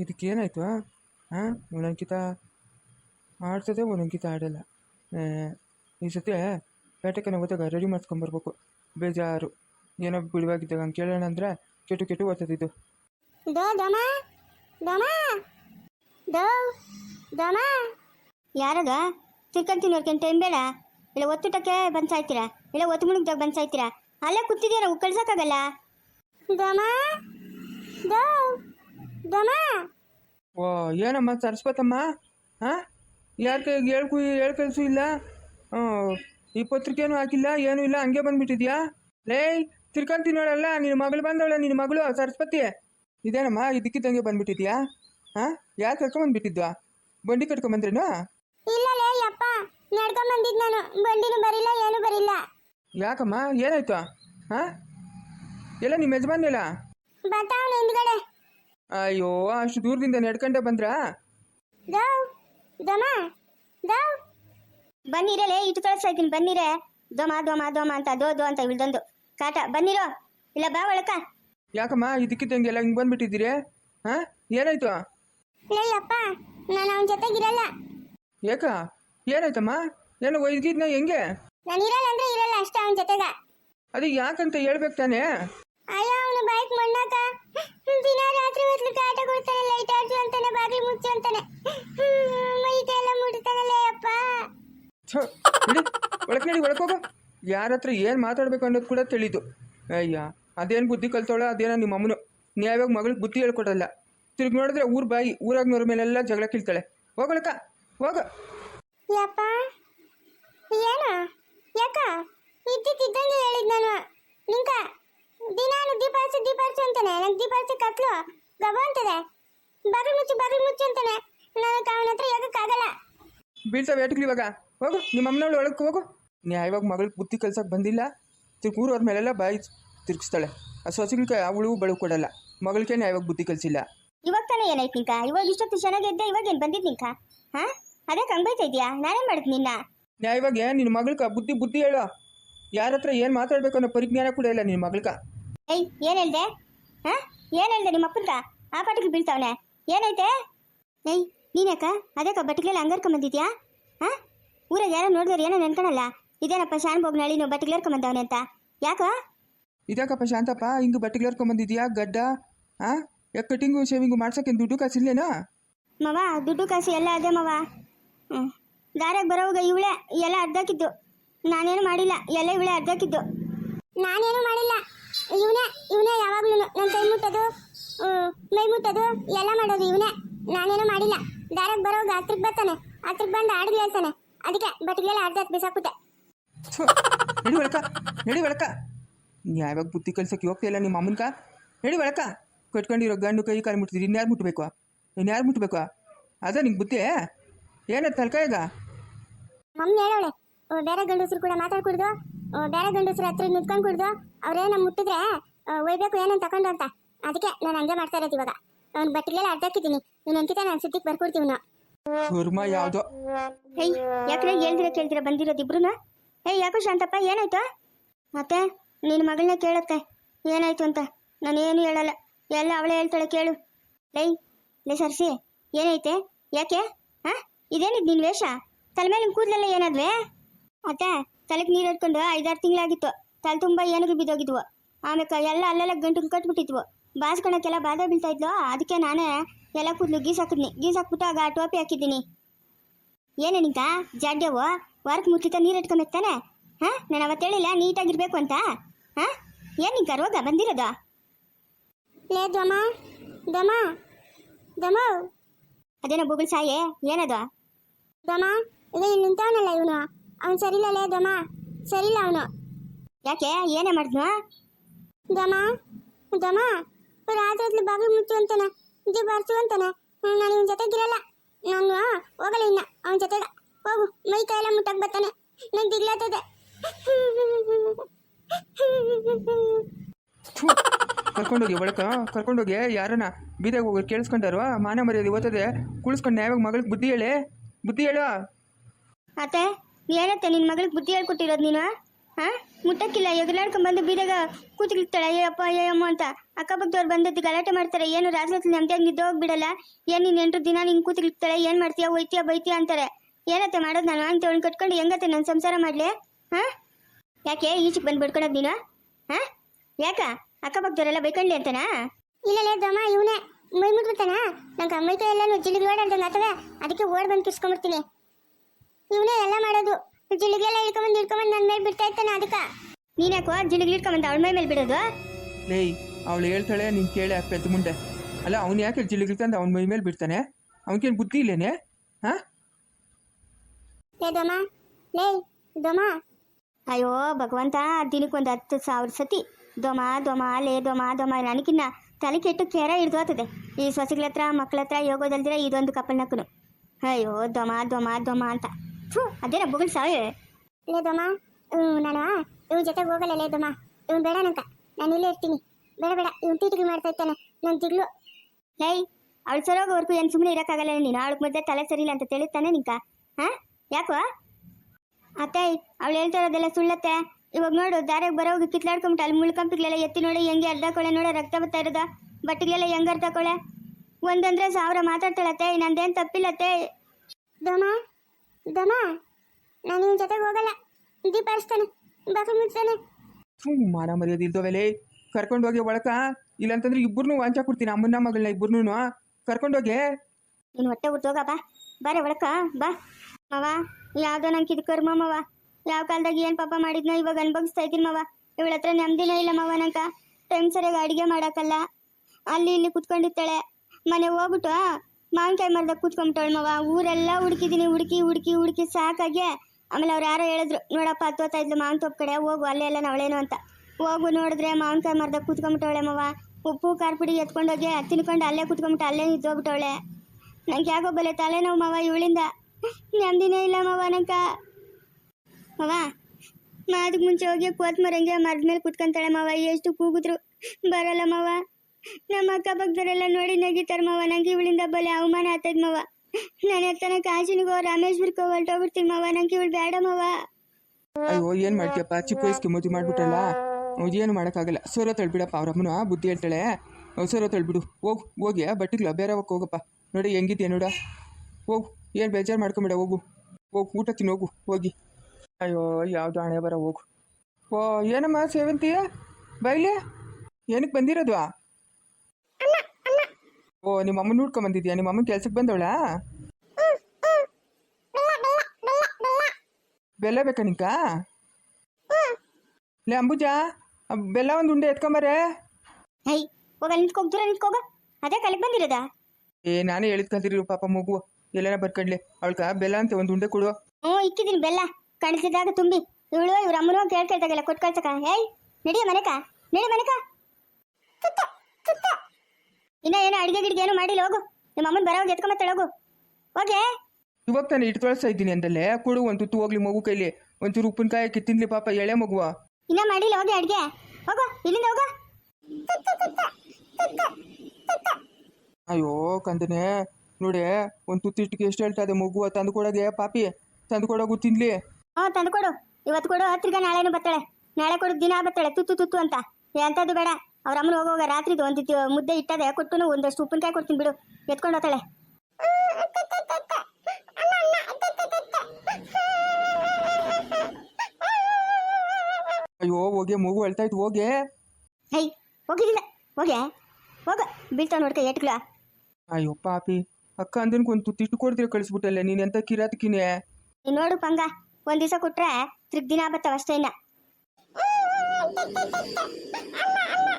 ಇದಕ್ಕೆ ಏನಾಯ್ತು ಹಾಂ ಒಂದೊಂದ್ಕಿತ ಆಡ್ತದೆ ಒಂದೊಂದ್ಕಿತ ಆಡಲ್ಲ. ಈ ಸತಿ ಪೇಟೆಕನ ಹೋದಾಗ ರೆಡಿ ಮಾಡ್ಸ್ಕೊಂಬರ್ಬೇಕು. ಬೇಜಾರು. ಏನೋ ಬಿಡುವಾಗಿದ್ದಾಗ ಹಂಗೆ ಕೇಳೋಣ ಅಂದ್ರೆ ಕೆಟ್ಟು ಕೆಟ್ಟು ಓದ್ತದೆ ಇದು. ದೋ, ದಮ. ದಮ. ದೋ, ದಮ. ಯಾರದ? ತಿರ್ಕೊಂತೀನಿ ನೋಡ್ಕೊಂಡು ಟೈಮ್ ಬೇಡ. ಇಲ್ಲ, ಒತ್ತುಟಕ್ಕೆ ಬಂದ್ ಸಾಯ್ತೀರಾ? ಇಲ್ಲ, ಒತ್ತು ಮುಳುಗ್ದಾಗ ಬಂದ್ ಅಲ್ಲೇ ಕೂತಿದ್ಯಾರ? ಕಳ್ಸಕ್ಕಾಗಲ್ಲ ದಮಾ. ದೋ. ದಮ ಓ ಏನಮ್ಮ ಸರಸ್ವತಮ್ಮ? ಹಾ? ಯಾರ ಕೈಗೆ ಹೇಳ್ಕು ಹೇಳ್ ಕಳ್ಸು ಇಲ್ಲ? ಹ್ಞೂ ಈ ಪತ್ರಿಕೆನೂ ಹಾಕಿಲ್ಲ ಏನೂ ಇಲ್ಲ ಹಂಗೆ ಬಂದ್ಬಿಟ್ಟಿದ್ಯಾ? ಲೇ ತಿರ್ಕೊಂತೀನಿ ನೋಡಲ್ಲ ನಿನ್ನ ಮಗಳು ಬಂದವಳೆ ನಿನ್ನ ಮಗಳು ಸರಸ್ವತಿ. ಇದೇನಮ್ಮ ಇದಕ್ಕಿದ್ದಂಗೆ ಬಂದ್ಬಿಟ್ಟಿದ್ಯಾ? ಹಾಂ? ಯಾರು ಕರ್ಕೊಂಬಂದ್ಬಿಟ್ಟಿದ್ವಾ ಬಂಡಿ ಕಟ್ಕೊಂಬಂದ್ರೇನು ಇಲ್ಲ ಲೇ ಯಪ್ಪ. ನಡ್ಕೊಂಡ್ ಬಂದಿದ್ ನಾನು. ಬಂಡಿನೂ ಬರಿಲ್ಲ ಏನು ಬರಿಲ್ಲ. ಯಾಕಮ್ಮ ಏನಾಯ್ತು? ಹಾಂ? ಎಲ್ಲ ನಿಮ್ಮ ಯಜಮಾನ್ಯಲ್ಲ ಬರ್ತಾವನ ಹಿಂದ್ಗಡೆ ಅಯ್ಯೋ ಅಷ್ಟು ದೂರದಿಂದ ನಡ್ಕೊಂಡೆ ಬಂದ್ರಾ? ದೋ ದಮ ದೋ ಬನ್ನಿರಲೇ ಇಟ್ಟು ಕಳಿಸ್ತಾ ಇದ್ದೀನಿ ಬನ್ನಿರೆ. ದೋಮ ದೋಮ ದೋಮ ಅಂತ ದೋ ದೋ ಅಂತ ಇಳ್ದೊಂದು ಕಾಟ ಬನ್ನಿರೋ. ಇಲ್ಲ ಬಾ ಒಳಕ ಯಾಕಮ್ಮ ಇದಕ್ಕಿದ್ದಂಗೆಲ್ಲ ಹಿಂಗೆ? ಬಂದ್ಬಿಟ್ಟಿದ್ದೀರಿ ಹಾಂ? ಏನಾಯ್ತು? ಲೇ ಅಪ್ಪ ನಾನು ಅವನ ಜೊತೆಗಿರಲ್ಲ ಯಾಕ ಏನಾಯ್ತಮ್ಮ? ಏನೋ ಒಯ್ದಿದ್ನ ಹೆಂಗೆ? ನಾನು ಇರಲ್ಲ ಅಂದ್ರೆ ಇರಲ್ಲ ಅಷ್ಟೇ ಅವನ ಜೊತೆಗ. ಅದು ಯಾಕಂತ ಹೇಳ್ಬೇಕು ತಾನೇ? ಅಯ್ಯೋ ಅವನು ಬೈಕ್ ಮಣ್ಣಾಕ ದಿನ ರಾತ್ರಿ ಹೊತ್ತು ಕಾಟ ಕೊಡ್ತಾನೆ ಲೈಟ್ ಆಡ್ಸು ಅಂತಾನೆ ಬಾಗಿಲು ಮುಚ್ಚು ಅಂತಾನೆ. ಮೈ ಕೈಯೆಲ್ಲ ಮುಟ್ತಾನೆ ಲೇ ಅಪ್ಪ. ಛ ನಡಿ ಒಳಗೆ ನಡಿ ಒಳಗೆ ಹೋಗು. ಯಾರ ಹತ್ರ ಏನು ಮಾತಾಡ್ಬೇಕು ಅನ್ನೋದು ಕೂಡ ತಿಳಿದು. ಅಯ್ಯ ಅದೇನು ಬುದ್ಧಿ ಕಲ್ತೋಳ ಅದೇನ ನಿಮ್ಮ ಅಮ್ಮನು. ನ್ಯಾಯವಾಗಿ ಮಗಳಿಗೆ ಬುದ್ಧಿ ಹೇಳ್ಕೊಡಲ್ಲ. ತಿರುಗಿ ನೋಡಿದ್ರೆ ಊರ್ ಬಾಯಿ ಊರಾಗ್ನವ್ರ ಮೇಲೆಲ್ಲ ಜಗಳ ಕೀಳ್ತಾಳೆ. ಹೋಗಳಕ್ಕ ಹೋಗ. ಯಪ್ಪ ಏನು? ಯಾಕ? ಇದ್ದಿದ್ದಂಗೆ ಹೇಳಿದ್ ನಾನು. ನಿಂಕ? ದಿನಾನು ದೀಪ ಹಚ್ಚು ದೀಪ ಹಚ್ಚು ಅಂತಾನೆ. ನಂಗೆ ದೀಪ ಹಚ್ಚು ಕತ್ಲು. ಗಬ ಅಂತದೆ ಬರ್ರಿ ಮುಚ್ಚು ಬರ್ರಿ ಮುಚ್ಚು ಅಂತಾನೆ. ನನಗೆ ಅವನ ಹತ್ರ ಯಾಕಕ್ಕಾಗಲ್ಲ ಬೀಳ್ತಾವೆ ಏಟ್ಗಳು ಇವಾಗ. ಹೋಗು ನಿಮ್ಮ ಅಮ್ಮನವಳು ಒಳಗೆ ಹೋಗು. ನ್ಯಾಯವಾಗಿ ಮಗಳಿಗೆ ಬುದ್ಧಿ ಕಲ್ಸಕ್ಕೆ ಬಂದಿಲ್ಲ. ತಿರುಗೂರು ಅವ್ರ ಮೇಲೆಲ್ಲ ಬಾಯಿ ತಿರುಗಿಸ್ತಾಳೆ. ಆ ಸೊಸಿಗಳಿಗೆ ಅವಳು ಬಳು ಕೊಡಲ್ಲ. ಮಗಳಿಗೆ ನ್ಯಾಯವಾಗಿ ಬುದ್ಧಿ ಕಲಿಸಿಲ್ಲ. ಇವಾಗ ತಾನೇ ಏನಾಯ್ತು ನಿಂಕ? ಇವಾಗ ಇಷ್ಟೊತ್ತು ಚೆನ್ನಾಗಿದ್ದೆ ಇವಾಗ ಏನು ಬಂದಿದ್ದು ನಿಂಕ? ಹಾ? ಅದೇ ಕಂಬೈತಾ ಇದೆಯಾ ನಾನೇನು ಮಾಡಿದ್ ನಿನ್ನ? ನ್ಯಾಯವಾಗಿ ನಿನ್ನ ಮಗಳಿಗೆ ಬುದ್ಧಿ ಬುದ್ಧಿ ಹೇಳು. ಯಾರ ಹತ್ರ ಏನು ಮಾತಾಡಬೇಕು ಅನ್ನೋ ಪರಿಜ್ಞಾನ ಕೂಡ ಇಲ್ಲ ನಿನ್ನ ಮಗಳ್ಕ ಏಯ್ ಏನ್ ಹೇಳ್ದೆ ಹಾ? ಏನ್ ಹೇಳ್ದೆ ನಿಮ್ಮ ಅಪ್ಪನ ಆ ಪಟ್ಟಿಗೆ ಬೀಳ್ತಾವನೆ. ಏನೈತೆ? ಏಯ್ ನೀನ್ಯಾಕ? ಅದೇಕ ಬಟ್ಟಿಗೆಲ್ಲ ಹಂಗರ್ಕೊಂಬಂದಿದ್ಯಾ ಹಾ? ಊರಾಗ ಯಾರೋ ನೋಡಿದ್ರೆ ಏನೋ ನೆನ್ಕೊಳಲ್ಲ ಇದೇನಪ್ಪ ಶಾನ್ ಬೋಗ್ ನಳಿನು ಬಟ್ಟಿಗೆ ಅಂತ. ಯಾಕ? ಇದಕ್ಕಪ್ಪ ಶಾಂತಪ್ಪ? ಹಿಂಗೆ ಬಟ್ಟಿಗೆ ಹರ್ಕೊಂಬಂದಿದ್ಯಾ ಗಡ್ಡ? ಹಾಂ? ಯಾಕೆ ಕಟಿಂಗು ಶೇವಿಂಗು ಮಾಡ್ಸೋಕೆ ದುಡ್ಡು ಕಾಸಿಲ್ಲೇನಾ? ಮವ ದುಡ್ಡು ಕಾಸು ಎಲ್ಲ ಅದೇ ಮವ. ಹ್ಞೂ ದಾರಾಗ ಬರೋವಾಗ ಇವಳೆ ಎಲ್ಲ ಅರ್ಧಕ್ಕಿದ್ದು ನಾನೇನು ಮಾಡಿಲ್ಲ ಎಲ್ಲ ಇವಳೆ ಅರ್ಧಕ್ಕಿದ್ದು ನಾನೇನು ಮಾಡಿಲ್ಲ. ಇವನೇ ಇವನೇ ಯಾವಾಗ್ಲೂ ನನ್ನ ಕೈ ಮುಟ್ಟೋದು ಮೈ ಮುಟ್ಟೋದು ಎಲ್ಲ ಮಾಡೋದು ಇವನೇ. ನಾನೇನೋ ಮಾಡಿಲ್ಲ. ದಾರಕ್ಕೆ ಬರೋ ಹತ್ರಕ್ಕೆ ಬರ್ತಾನೆ. ಹತ್ರಕ್ಕೆ ಬಂದು ಆಡಿಗೆ ಹೇಳ್ತಾನೆ ಅದಕ್ಕೆ ಬಟ್ಟಿಗೆಲ್ಲ ಅರ್ಧ ಬಿಸಾಕ್ಬಿಟ್ಟೆ. ನಡಿ ಒಳಕ ನಡಿ ಒಳಕ. ಯಾವಾಗ ಬುದ್ಧಿ ಕಲ್ಸಕ್ಕೆ ಹೋಗ್ತಾ ಇಲ್ಲ ನಿಮ್ಮ ಅಮ್ಮನ್ಕ? ಹೇಳಿ ಒಳಕ. ಕಟ್ಕೊಂಡಿರೋ ಗಂಡು ಕೈ ಕಾಲು ಮುಟ್ಟಿದ್ರಿ ಇನ್ಯಾರು ಮುಟ್ಟಬೇಕು ಇನ್ಯಾರು ಮುಟ್ಟಬೇಕು ಅದ ನಿಂಗೆ ಬುದ್ಧಿ? ಏನದು ತಲ್ಕ ಈಗ ಮಮ್ಮಿ ಹೇಳೋಳೆ ಬೇರೆ ಗಂಡಸರು ಕೂಡ ಮಾತಾಡ್ಕೊಡ್ದು? ಬೇರೆ ಗಂಡಸರ ಹತ್ರ ನಿಂತ್ಕೊಂಡು ಕುಡ್ದು ಅವ್ರೇನ ಮುಟ್ಟಿದ್ರೆ ಆ, ಒಯ್ಬೇಕು ಏನಂತ ತಕೊಂಡು ಅಂತ ಅದಕ್ಕೆ ನಾನು ಹಂಗೆ ಮಾಡ್ತಾ ಇರೋದು ಇವಾಗ. ಅವ್ನ ಬಟ್ಟೆಗೆಲ್ಲ ಅರ್ಧಾಕಿದ್ದೀನಿ ನೀನು ಅಂಕಿತ ನಾನು ಸುತ್ತಿಗೆ ಬರ್ಕೊಡ್ತೀವಿ ನಾವು ಕರ್ಮ ಯಾವುದೋ ಹೇಯ್ ಯಾಕ್ರೆ ಹೇಳ್ದಿರ ಕೇಳ್ದಿರ ಬಂದಿರೋದು ಇಬ್ರು ಏಯ್ ಯಾಕೋ ಶಾಂತಪ್ಪ ಏನಾಯ್ತು? ಮತ್ತೆ ನಿನ್ನ ಮಗಳನ್ನ ಕೇಳತ್ತೆ ಏನಾಯ್ತು ಅಂತ? ನಾನೇನು ಹೇಳಲ್ಲ. ಎಲ್ಲ ಅವಳೇ ಹೇಳ್ತಾಳೆ ಕೇಳು. ಲೈ ಲೇ ಸರ್ಸಿ ಏನೈತೆ ಯಾಕೆ? ಹಾ? ಇದೇನಿದ್ ನಿನ್ ವೇಷ? ತಲೆ ಮೇಲೆ ಕೂದಲೆಲ್ಲ ಏನಾದ್ವೆ? ಅತ್ತೆ ತಲೆಗೆ ನೀರು ಇಟ್ಕೊಂಡು ಐದಾರು ತಿಂಗಳಾಗಿತ್ತು. ತಲೆ ತುಂಬ ಏನಿಗೆ ಬಿದ್ದೋಗಿದ್ವು. ಆಮೇಲೆ ಎಲ್ಲ ಅಲ್ಲೆಲ್ಲ ಗಂಟು ಕಟ್ಬಿಟ್ಟಿದ್ವು. ಬಾಸ್ಕೊಳಕ್ಕೆಲ್ಲ ಬಾಧೆ ಬೀಳ್ತಾ ಇದ್ಲು. ಅದಕ್ಕೆ ನಾನೇ ಎಲ್ಲ ಕೂದಲು ಗೀಸಾಕಿದ್ನಿ ಗೀಸಾಕ್ಬಿಟ್ಟು ಆಗ ಟೋಪಿ ಹಾಕಿದ್ದೀನಿ. ಏನೇ ನಿಂಕ ಜಾಡ್ಯವು ವಾರಕ್ಕೆ ಮುಚ್ಚಿತ ನೀರು ಇಟ್ಕೊಂಡಿರ್ತಾನೆ ಹಾಂ? ನಾನು ಅವತ್ತು ಹೇಳಿಲ್ಲ ನೀಟಾಗಿರ್ಬೇಕು ಅಂತ. ಹಾಂ? ಏನಿಂಕ ನಿಂಕ ರೋಗ? ಬಂದಿರೋದು? ಲೇ ದಮ ದಮ ದಮ. ಅದೇನೋ ಬುಗುಲ್ ಸಾಯೇ? ಏನದು? ದಮ ಇಲ್ಲಿ ನಿಂತವನಲ್ಲ ಇವನು? ಅವನು ಸರಿಲ್ಲ ಲೇ ದಮ. ಸರಿಲ್ಲ ಅವನು. ಯಾಕೆ ಏನೇ ಮಾಡಿದ್ನು? ದಮ ದಮ ರಾತ್ರಿ ಹೊತ್ಲು ಬಾಗಿಲು ಮುಚ್ಚು ಅಂತಾನೆ. ಇದು ಬರ್ತು ಅಂತಾನೆ. ನಾನು ಇವನ ಜೊತೆಗಿರಲ್ಲ. ನಾನು ಹೋಗಲ್ಲ ಇನ್ನ. ಅವನ ಜೊತೆಗ ಹೋಗು. ಮೈ ಕೈಯೆಲ್ಲ ಮುಟ್ಟಕ್ ಬರ್ತಾನೆ. ನಂಗೆ ದಿಗ್ಲಾತದೆ ಕರ್ಕೊಂಡೋಗಿ ಒಳಕ. ಕರ್ಕೊಂಡೋಗಿ ಯಾರನ್ನ? ಬೀದಾಗ ಹೋಗಿ ಕೇಳಿಸ್ಕೊಂಡಾರು? ಮಾನ ಮರ್ಯಾದೆ ಓದ್ತದೆ. ಕುಳಿಸ್ಕೊಂಡು ಯಾವಾಗ ಮಗಳಿಗೆ ಬುದ್ಧಿ ಹೇಳಿ. ಬುದ್ಧಿ ಹೇಳು. ಅತ್ತೆ ಏನತ್ತೆ ನಿನ್ನ ಮಗಳಿಗೆ ಬುದ್ಧಿ ಹೇಳ್ಕೊಟ್ಟಿರೋದು ನೀನು ಹಾಂ ಮುಟ್ಟಕ್ಕಿಲ್ಲ ಎಗಲಾಡ್ಕೊಂಡ್ಬಂದು ಬೀದಾಗ ಕೂತಿರ್ತಾಳೆ ಅಯ್ಯಪ್ಪ ಅಯ್ಯಮ್ಮ ಅಂತ. ಅಕ್ಕಪಕ್ಕದವ್ರು ಬಂದದ್ದು ಗಲಾಟೆ ಮಾಡ್ತಾರೆ, ಏನು ರಾತ್ರಿ ನೆಮ್ಮದಿಯಾಗಿ ನಿದ್ದೋಗ್ಬಿಡಲ್ಲ? ಏನು ನೀನು ಎಂಟು ದಿನ ನಿಂಗೆ ಕೂತಿರ್ತಾಳೆ, ಏನು ಮಾಡ್ತೀಯ ಒಯ್ತೀಯ ಬೈತೀಯ ಅಂತಾರೆ. ಏನತ್ತೆ ಮಾಡೋದು ನಾನು? ಅಂತ ಅವ್ನು ಕಟ್ಕೊಂಡು ಹೆಂಗತ್ತೆ ನಾನು ಸಂಸಾರ ಮಾಡ್ಲಿ ಹಾಂ ಯಾಕೆ ಈಚೆಗೆ ಬಂದು ಬಿಡ್ಕೊಳೋದು ನೀನು ಹಾಂ ಯಾಕ? ಅಕ್ಕಪಕ್ಕದವರೆಲ್ಲ ಬೈಕೊಂಡ್ಲಿ ಅಂತನಾ? ಇಲ್ಲ ದಮ್ಮ, ಇವನೇ ಮೈ ಮುಟ್ಬಿಡ್ತಾನ ನಂಗೆ ಅಮ್ಮ ಕೈ ಎಲ್ಲಾನು ಜಿಲಿಗೆ ಓಡಾಡ್ದಂಗೆ ಆಗ್ತದೆ ಅದಕ್ಕೆ ಓಡ್ ಬಂದು ಕಿಸ್ಕೊಂಡ್ಬಿಡ್ತೀನಿ. ಇವನೇ ಎಲ್ಲ ಮಾಡೋದು. ಜಿಲಿಗೆಲ್ಲ ಇಳ್ಕೊಂಬಂದು ಇಳ್ಕೊಂಬಂದು ನನ್ನ ಮೇಲೆ ಬಿಡ್ತಾ ಇರ್ತಾನೆ ಅದಕ್ಕೆ. ನೀನ್ಯಾಕೋ ಜಿಲಿಗೆ ಬಂದ ಅವಳ ಮೈ ಮೇಲೆ ಬಿಡೋದು? ಲೇಯ್ ಅವಳು ಹೇಳ್ತಾಳೆ ನೀನು ಕೇಳಿ ಪೆದ್ದ ಮುಂದೆ. ಅಲ್ಲ ಅವ್ನು ಯಾಕೆ ಜಿಲಿಗಿರ್ತಂದು ಅವನ ಮೈ ಮೇಲೆ ಬಿಡ್ತಾನೆ? ಅವನಿಗೇನು ಬುದ್ಧಿ ಇಲ್ಲೇನೆ? ಹಾ? ಲೇ ದಮ. ಲೇ ದಮ. ಅಯ್ಯೋ ಭಗವಂತ ದಿನಕ್ಕೊಂದು ಹತ್ತು ಸಾವಿರ ಸತಿ. ದೊಮ ದೊಮ ಲೇ ದೊಮ ದೊಮ ನನಗಿನ್ನ ತಲೆ ಕೆಟ್ಟು ಕೆರ ಹಿಡ್ದೋತದೆ ಈ ಸೊಸೆಗಳ ಹತ್ರ ಮಕ್ಕಳ ಹತ್ರ ಯೋಗೋದಲ್ದಿರ ಇದೊಂದು ಕಪಲ್ನಕ್ಕೂ ಅಯ್ಯೋ ದೊಮ ದೊಮ ದೊಮ ಅಂತ. ಥೂ ಅದೇನ ಬುಗಳು ಸಾವೆ. ಲೇ ದಮ್ಮ ಹ್ಞೂ ನಾನು? ಇವ್ನ ಜೊತೆಗೆ ಹೋಗಲ್ಲ ಲೇ ದಮ್ಮ. ಇವ್ನು ಬೇಡ ನಂತ ನಾನು ಇಲ್ಲೇ ಇರ್ತೀನಿ. ಬೇಡ ಬೇಡ. ಇವ್ನು ತೀಟಿಗೆ ಮಾಡ್ತಾ ಇರ್ತಾನೆ. ನನ್ನ ತಿಗ್ಲು. ಲೈ ಅವಳು ಸರೋಗೋವರೆಗೂ ಏನು ಸುಮ್ಮನೆ ಇರೋಕ್ಕಾಗಲ್ಲ ನೀನು. ಅವಳಿಗೆ ಮಧ್ಯೆ ತಲೆ ಸರಿಯಿಲ್ಲ ಅಂತ ತಿಳಿತಾನೆ ನಿಂಕ. ಹಾಂ? ಯಾಕೋ? ಅತ್ತೆ ಅವಳು ಹೇಳ್ತಾ ಇರೋದೆಲ್ಲ ಸುಳ್ಳತ್ತೆ. ಇವಾಗ ನೋಡು ದಾರಿಗೆ ಬರೋಗಿ ಕಿತ್ಲಾಡ್ಕೊಂಬಿಟ್ಟು ಅಲ್ಲಿ ಮುಳ್ಕಂಪಿಗ್ಲೆಲ್ಲ ಎತ್ತಿ ನೋಡಿ ಹೆಂಗೆ ಅರ್ಧ ಕೊಳೆ ನೋಡೋ ರಕ್ತ ಬರ್ತಾ ಇರೋದ. ಬಟ್ಟಿಗೆಲ್ಲ ಹೆಂಗೆ ಅರ್ಧಕೊಳೆ ಒಂದಂದ್ರೆ ಸಾವಿರ ಮಾತಾಡ್ತಾಳತ್ತೆ ನಂದೇನು ತಪ್ಪಿಲ್ಲತ್ತೆ. ದಮ್ಮ ದಮ್ಮ ನಾನು ನಿನ್ನ ಜೊತೆಗೆ ಹೋಗಲ್ಲ. ದೀಪ ಹರಿಸ್ತಾನೆ ಬಾಕಿ ಮುಚ್ತಾನೆ. ಹ್ಞೂ ಮಾನ ಮರ್ಯಾದೆ ಇಲ್ದೋವೆಲೇ. ಕರ್ಕೊಂಡೋಗಿ ಒಳಕ ಇಲ್ಲಾಂತಂದ್ರೆ ಇಬ್ಬರನ್ನೂ ವಾಂಚ ಕೊಡ್ತೀನಿ ಅಮ್ಮನ ಮಗಳನ್ನ ಇಬ್ಬರನ್ನೂ ಕರ್ಕೊಂಡೋಗಿ ನೀನು ಹೊಟ್ಟೆ ಹೋಗಪ್ಪ ಬಾರೆ ಒಳಕ ಬಾ. ಮವ ಯಾವ್ದೋ ನಂಗೆ ಇದು ಕರ್ಮ ಮವ. ಯಾವ ಕಾಲದಾಗ ಏನು ಪಾಪ ಮಾಡಿದ್ನ ಇವಾಗ ಅನ್ಭವಿಸ್ತಾ ಇದ್ದೀನಿ ಮವ. ಇವಳ ಹತ್ರ ನೆಮ್ಮದಿನೇ ಇಲ್ಲ ಮವ ನಂಕ ಟೈಮ್ ಸರಿಯಾಗಿ ಅಡುಗೆ ಮಾಡೋಕ್ಕಲ್ಲ. ಅಲ್ಲಿ ಇಲ್ಲಿ ಕುತ್ಕೊಂಡಿರ್ತಾಳೆ. ಮನೆ ಹೋಗ್ಬಿಟ್ಟು ಮಾವಿನಕಾಯಿ ಮರದ ಕೂತ್ಕೊಂಬಿಟ್ಟವಳು ಮವ ಊರೆಲ್ಲ ಹುಡುಕಿದ್ದೀನಿ, ಹುಡುಕಿ ಹುಡುಕಿ ಹುಡುಕಿ ಸಾಕಾಗೆ. ಆಮೇಲೆ ಅವ್ರು ಯಾರೋ ಹೇಳಿದ್ರು, ನೋಡಪ್ಪ ಹತ್ತೋತಾ ಇದ್ಲು ಮಾವಿನ ತೋಪ್ ಕಡೆ, ಹೋಗು, ಅಲ್ಲೇ ಎಲ್ಲ ನಾವಳೇನು ಅಂತ. ಹೋಗು, ನೋಡಿದ್ರೆ ಮಾವಿನಕಾಯಿ ಮರದ ಕೂತ್ಕೊಂಬಿಟ್ಟವಳೆ ಮವ ಉಪ್ಪು ಖಾರ ಪುಡಿ ಎತ್ಕೊಂಡೋಗಿ ತಿನ್ಕೊಂಡು ಅಲ್ಲೇ ಕೂತ್ಕೊಂಬಿಟ್ಟು ಅಲ್ಲೇ ನಿಂತೋಗ್ಬಿಟ್ಟವಳೆ ನಂಗೆ ಯಾಕೋ ಬಲೆ ತಲೆನೋವು ಮಾವ ಇವಳಿಂದ. ನೆಮ್ಮದಿನೇ ಇಲ್ಲ ಮಾವ ನಂಕ ಮಾವ ಮಾದಕ್ಕೆ ಮುಂಚೆ ಹೋಗಿ ಕೋತ್ಮರಂಗೆ ಮರದ ಮೇಲೆ ಕೂತ್ಕೊಂತಾಳೆ ಮಾವ ಎಷ್ಟು ಕೂಗಿದ್ರು ಬರಲ್ಲ ಮಾವ ನಮ್ಮ ಅಕ್ಕಪಕ್ಕದವರೆಲ್ಲ ನೋಡಿ ನಗಿತಾರ ಮಾವ. ನಂಗೆ ಇವಳಿಂದ ಬಲೆ ಅವಮಾನ ಆಗ್ತದ ಮಾವ. ನಾನು ಎತ್ತನ ಕಾಶಿನಿಗೋ ರಾಮೇಶ್ವರ್ಗೋ ಹೊರಟೋಗ್ಬಿಡ್ತೀನಿ ಮಾವ. ನಂಗೆ ಇವಳು ಬೇಡ ಮಾವ. ಅಯ್ಯೋ, ಏನು ಮಾಡ್ತೀಯಪ್ಪ? ಚಿಕ್ಕ ವಯಸ್ಸಿಗೆ ಮದುವೆ ಮಾಡ್ಬಿಟ್ಟಲ್ಲ ಏನು ಮಾಡೋಕ್ಕಾಗಲ್ಲ. ಸೋರೋ ತಳ್ಬಿಡಪ್ಪ ಅವರಮ್ಮನ ಬುದ್ಧಿ ಹೇಳ್ತಾಳೆ. ಸೊರೋ ತಳ್ಬಿಡು. ಹೋಗು, ಹೋಗಿ. ಬಟ್ಟಿಗ್ಲ ಬೇರೆ ಹೋಗಕ್ಕೆ ಹೋಗಪ್ಪ. ನೋಡಿ, ಹೆಂಗಿದ್ಯಾ ನೋಡ. ಹೋಗು, ಏನು ಬೇಜಾರು ಮಾಡ್ಕೊಂಬಿಡ, ಹೋಗು. ಹೋಗು ಊಟ ತಿನ್ನು, ಹೋಗು, ಹೋಗಿ. ಅಯ್ಯೋ, ಯಾವ್ದು ಹಣೆ ಬರ, ಹೋಗು. ಓ, ಏನಮ್ಮ ಸೇವಂತಿಯ ಬೈಲೆ? ಏನಕ್ಕೆ ಬಂದಿರೋದು? ಓ ನಿಮ್ಮ ಅಮ್ಮ ನೋಡ್ಕೊಂಡ್ ಬಂದಿದ್ಯಾ? ನಿಮ್ಮ ಅಮ್ಮನ ಕೆಲ್ಸಕ್ಕೆ ಬಂದವಳ? ಬೆಲ್ಲ ಬೇಕಾ ನಿಂಕ ಲೇ ಅಂಬುಜಾ ಬೆಲ್ಲ ಒಂದು ಉಂಡೆ ಎತ್ಕೊಂಬರೇ ಹೈ ಹೋಗ ನಿಂತ್ಕೋಗ ದೂರ ನಿಂತ್ಕೋಗ ಅದೇ ಕಲಿಗೆ ಬಂದಿರದ? ಏ ನಾನೇ ಹೇಳಿದ್ ಕಲ್ತಿರಿ ಪಾಪ ಮಗು. ಎಲ್ಲಾರ ಬರ್ಕಡ್ಲೆ. ಅವಳ್ಕ ಬೆಲ್ಲ ಅಂತ ಒಂದು ಉಂಡೆ ಕೊಡು. ಹ್ಞೂ ಇಕ್ಕಿದ್ದೀನಿ ಬೆಲ್ಲ. ಕಣಿಸಿದಾಗ ತುಂಬಿ. ಇವಳು ಇವ್ರ ಅಮ್ಮನೂ ಕೇಳ್ಕೊಳ್ತಾಗಲ್ಲ ಕೊಟ್ಟು ಕಳ್ಸಕ ಏಯ್ ನಡಿಯ ಮನೆಕ. ನಡಿಯ ಮನೆಕ. ಇನ್ನ ಏನು ಅಡಿಗೆ ಗಿಡಿಗೆ ಏನು ಮಾಡಿಲ್ಲ ಹೋಗು. ನಿಮ್ಮ ಅಮ್ಮನ ಬರೋವಾಗ ಎತ್ಕೊಂಬತ್ತಾಳೆ ಹೋಗು. ಹೋಗೆ. ಇವಾಗ ತಾನೆ ಇಟ್ಟು ತೊಳಸ್ತಾ ಇದ್ದೀನಿ ಅಂದಲ್ಲೇ. ಕೊಡು ಒಂದು ತುತ್ತು ಹೋಗ್ಲಿ ಮಗು ಕೈಲಿ. ಒಂಚೂರು ಉಪ್ಪಿನಕಾಯಿ ಹಾಕಿ ತಿನ್ಲಿ ಪಾಪ ಎಳೆ ಮಗುವ. ಇನ್ನ ಮಾಡಿಲ್ಲ ಹೋಗಿ ಅಡಿಗೆ. ಹೋಗು ಇಲ್ಲಿಂದ ಹೋಗು. ಅಯ್ಯೋ ಕಂದನೆ. ನೋಡಿ ಒಂದು ತುತ್ತು ಇಟ್ಟಿಗೆ ಎಷ್ಟು ಹೇಳ್ತಾ ಇದೆ ಮಗುವ. ತಂದು ಕೊಡೋಗೆ ಪಾಪಿ. ತಂದು ಕೊಡೋಗು ತಿನ್ಲಿ. ಹಾ ತಂದು ಕೊಡು. ಇವತ್ತು ಕೊಡು ಹತ್ತಿರ ನಾಳೆನು ಬರ್ತಾಳೆ ನಾಳೆ ಕೊಡು ದಿನ ಬರ್ತಾಳೆ ತುತ್ತು ತುತ್ತು ಅಂತ. ಎಂಥದ್ದು ಬೇಡ. ಅವ್ರ ಅಮ್ಮನ ಹೋಗುವಾಗ ರಾತ್ರಿದು ಒಂದು ಮುದ್ದೆ ಇಟ್ಟದೆ ಕೊಟ್ಟು ಒಂದಷ್ಟು ಉಪ್ಪಿನಕಾಯಿ ಕೊಡ್ತೀನಿ ಬಿಡು. ಎತ್ಕೊಂಡು ಹೋಗ್ತಾಳೆ ಅಯ್ಯೋ ಹೋಗಿ ಮಗು ಹೇಳ್ತಾ ಇತ್ತು ಹೋಗಿ. ಹೈ ಹೋಗಿಲ್ಲ ಹೋಗೆ ಹೋಗ. ಬೀಳ್ತಾ ನೋಡ್ಕ ಏಟ್ಗಳ. ಅಯ್ಯೋ ಪಾಪಿ. ಅಕ್ಕ ಅಂದನ್ಗೆ ಒಂದು ತುತ್ತಿ ಇಟ್ಟು ಕೊಡ್ತೀರ ಕಳಿಸ್ಬಿಟ್ಟಲ್ಲ ನೀನು ಎಂತ ಕಿರಾತಕಿನೇ? ನೋಡು ಪಂಗ. ಒಂದ್ ದಿವಸ ಕೊಟ್ರೆ ತ್ರಿಗ್ ದಿನ ಬತ್ತಾವ ಅಷ್ಟೇ ಇನ್ನ. ama ama